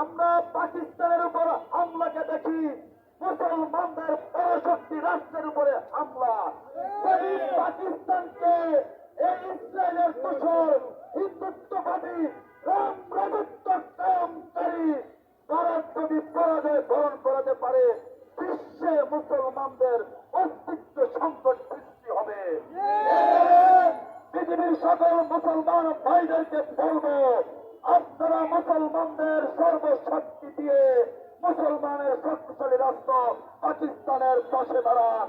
আমরা পাকিস্তানের উপর হামলাকে দেখি। মুসলমানদের পরাশক্তি রাষ্ট্রের উপরে হামলা। পাকিস্তানকে এই ইসরায়েলের দোষর হিন্দুত্ববাদী রাম রাজত্ব কায়মকারী ভারত যদি পরাজয় বরণ করাতে পারে বিশ্বে মুসলমানদের অস্তিত্ব সংকট সৃষ্টি হবে। পৃথিবীর সকল মুসলমান ভাইদেরকে বলব আপনারা মুসলমানদের সর্বশক্তি দিয়ে মুসলমানের শক্তিশালী রাষ্ট্র পাকিস্তানের পাশে দাঁড়ান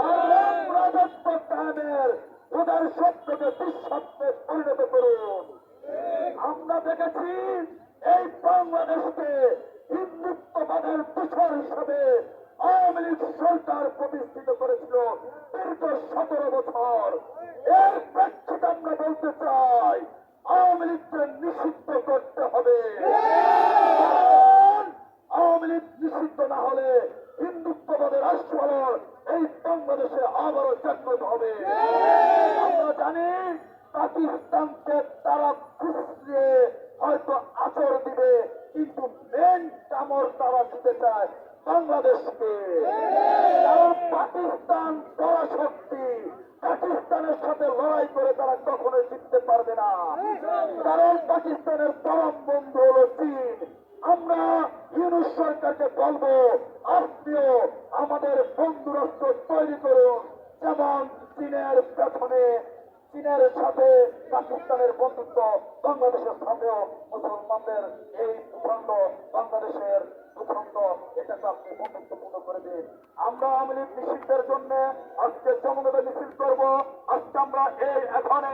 আর রাম রাজত্ব কায়েমের ওদের সত্যকে দুঃস্বপ্নে পরিণত করুন। আমরা দেখেছি এই বাংলাদেশকে হিন্দুত্ববাদের তুষার হিসাবে আওয়ামী লীগ সরকার প্রতিষ্ঠিত করেছিল দীর্ঘ সতেরো বছর। এর প্রেক্ষিতে আমরা বলতে চাই লীগকে নিষিদ্ধ করতে হবে। আওয়ামী লীগ নিষিদ্ধ না হলে হিন্দুত্ববাদের রাষ্ট্রবল এই বাংলাদেশে আবারও জাগ্রত হবে। আমরা জানি পাকিস্তানকে তারা খুশিয়ে হয়তো আচর দিবে, কিন্তু মেন কামড় তারা দিতে চায় বাংলাদেশকে। সাথে লড়াই করে তারা কখনোই জিততে পারবে না। কারণ পাকিস্তানের পরম বন্ধু হলো চীন। আমরা ইউনুস সরকারকে বলব, আপনিও আমাদের বন্ধু রাষ্ট্র তৈরি করুন, যেমন চীনের পেছনে চীনের সাথে পাকিস্তানের বন্ধুত্ব বাংলাদেশের সাথেও মুসলমানদের এই ভূখণ্ড বাংলাদেশের ভূখণ্ড এটাকে আপনি বন্ধুত্বপূর্ণ করে দিন। আমরা আওয়ামী লীগ নিষিদ্ধের জন্য আজকে যমুনাতে মিছিল করব এই এখানে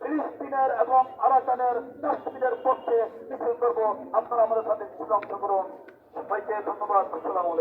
ফিলিস্তিনের এবং আরাকানের কাশ্মীরের পক্ষে মিছিল করব। আপনারা আমাদের সাথে অংশগ্রহণ সবাইকে ধন্যবাদ। আসসালামু